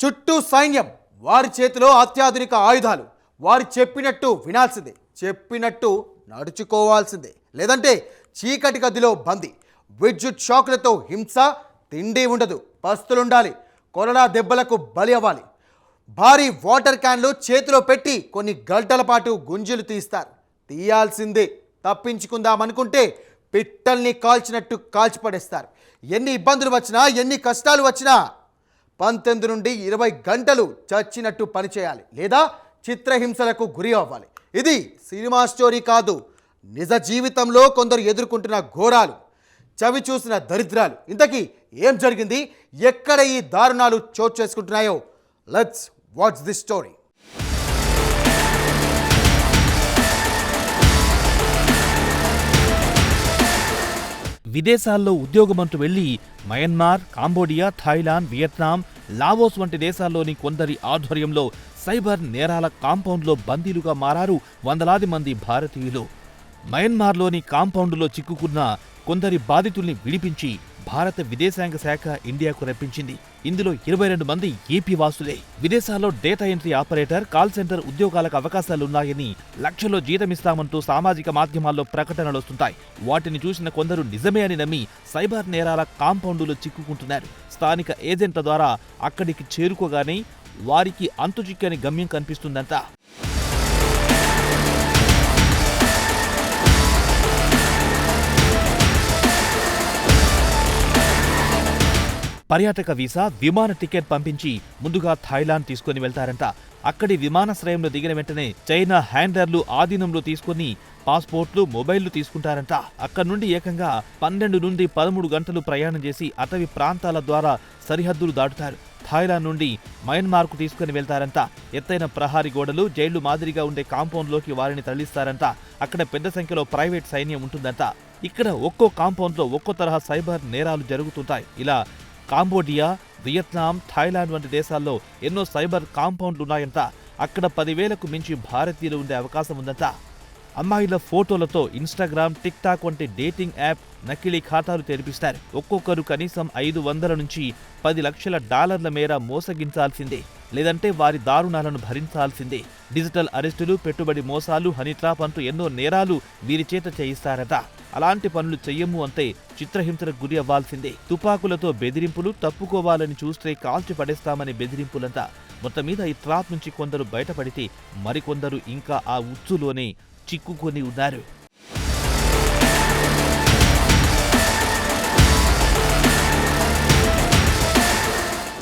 చుట్టూ సైన్యం వారి చేతిలో అత్యాధునిక ఆయుధాలు. వారు చెప్పినట్టు వినాల్సిందే చెప్పినట్టు నడుచుకోవాల్సిందే. లేదంటే చీకటి గదిలో బందీ. విద్యుత్ షాకులతో హింస తిండి ఉండదు పస్తులుండాలి కొరడా దెబ్బలకు బలి అవ్వాలి. భారీ వాటర్ క్యాన్లు చేతిలో పెట్టి కొన్ని గంటల పాటు గుంజులు తీస్తారు. తీయాల్సిందే తప్పించుకుందామనుకుంటే పిట్టల్ని కాల్చినట్టు కాల్చిపడేస్తారు. ఎన్ని ఇబ్బందులు వచ్చినా ఎన్ని కష్టాలు వచ్చినా పంతొమ్మిది నుండి ఇరవై గంటలు చచ్చినట్టు పనిచేయాలి లేదా చిత్రహింసలకు గురి అవ్వాలి. ఇది సినిమా స్టోరీ కాదు. నిజ జీవితంలో కొందరు ఎదుర్కొంటున్న ఘోరాలు చవి చూసిన దరిద్రాలు. ఇంతకీ ఏం జరిగింది? ఎక్కడ ఈ దారుణాలు చోటు చేసుకుంటున్నాయో? లెట్స్ వాచ్ ది స్టోరీ విదేశాల్లో ఉద్యోగమంటూ వెళ్ళి Myanmar Cambodia Thailand Vietnam Laos వంటి దేశాల్లోని కొందరి ఆధ్వర్యంలో సైబర్ నేరాల కాంపౌండ్లో బందీలుగా మారారు వందలాది మంది భారతీయులు. మయన్మార్లోని కాంపౌండ్లో చిక్కుకున్న కొందరి బాధితుల్ని విడిపించి భారత విదేశాంగ శాఖ ఇండియాకు రప్పించింది. ఇందులో ఇరవై రెండు మంది ఏపీ వాసులే. విదేశాల్లో data entry operator call centre ఉద్యోగాలకు అవకాశాలున్నాయని లక్షలో జీతమిస్తామంటూ సామాజిక మాధ్యమాల్లో ప్రకటనలు వస్తుంటాయి. వాటిని చూసిన కొందరు నిజమే అని నమ్మి సైబర్ నేరాల కాంపౌండులో చిక్కుకుంటున్నారు. స్థానిక ఏజెంట్ల ద్వారా అక్కడికి చేరుకోగానే వారికి అంతుచిక్కని గమ్యం కనిపిస్తుందంట. పర్యాటక వీసా విమాన టికెట్ పంపించి ముందుగా థాయిలాండ్ తీసుకుని వెళ్తారంట. అక్కడి విమానాశ్రయంలో దిగిన వెంటనే చైనా హ్యాండర్లు ఆధీనంలో తీసుకుని పాస్పోర్ట్లు మొబైల్లు తీసుకుంటారంట. అక్కడి నుండి ఏకంగా పన్నెండు నుండి పదమూడు గంటలు ప్రయాణం చేసి అటవీ ప్రాంతాల ద్వారా సరిహద్దులు దాటుతారు. థాయిలాండ్ నుండి మయన్మార్కు తీసుకుని వెళ్తారంట. ఎత్తైన ప్రహారీ గోడలు జైళ్ళు మాదిరిగా ఉండే కాంపౌండ్లోకి వారిని తరలిస్తారంట. అక్కడ పెద్ద సంఖ్యలో ప్రైవేట్ సైన్యం ఉంటుందంట. ఇక్కడ ఒక్కో కాంపౌండ్లో ఒక్కో తరహా సైబర్ నేరాలు జరుగుతుంటాయి. ఇలా కాంబోడియా వియత్నాం థాయిలాండ్ వంటి దేశాల్లో ఎన్నో సైబర్ కాంపౌండ్లు ఉన్నాయంట అక్కడ పదివేలకు మించి భారతీయులు ఉండే అవకాశం ఉందంట. అమ్మాయిల ఫోటోలతో ఇన్స్టాగ్రామ్ టిక్ టాక్ వంటి డేటింగ్ యాప్ నకిలీ ఖాతాలు తెరిపిస్తారు. ఒక్కొక్కరు కనీసం ఐదు వందల నుంచి పది లక్షల డాలర్ల మేర మోసగించాల్సిందే. లేదంటే వారి దారుణాలను భరించాల్సిందే. డిజిటల్ అరెస్టులు పెట్టుబడి మోసాలు హనీట్రాప్ అంటూ ఎన్నో నేరాలు వీరి చేత చేయిస్తారట. అలాంటి పనులు చెయ్యము అంటే చిత్రహింసలకు గురి అవ్వాల్సిందే. తుపాకులతో బెదిరింపులు తప్పుకోవాలని చూస్తే కాల్చి పడేస్తామని బెదిరింపులంతా. మొత్తం మీద ఈ ట్రాప్ నుంచి కొందరు బయటపడితే మరికొందరు ఇంకా ఆ ఉచ్చులోనే చిక్కుకొని ఉన్నారు.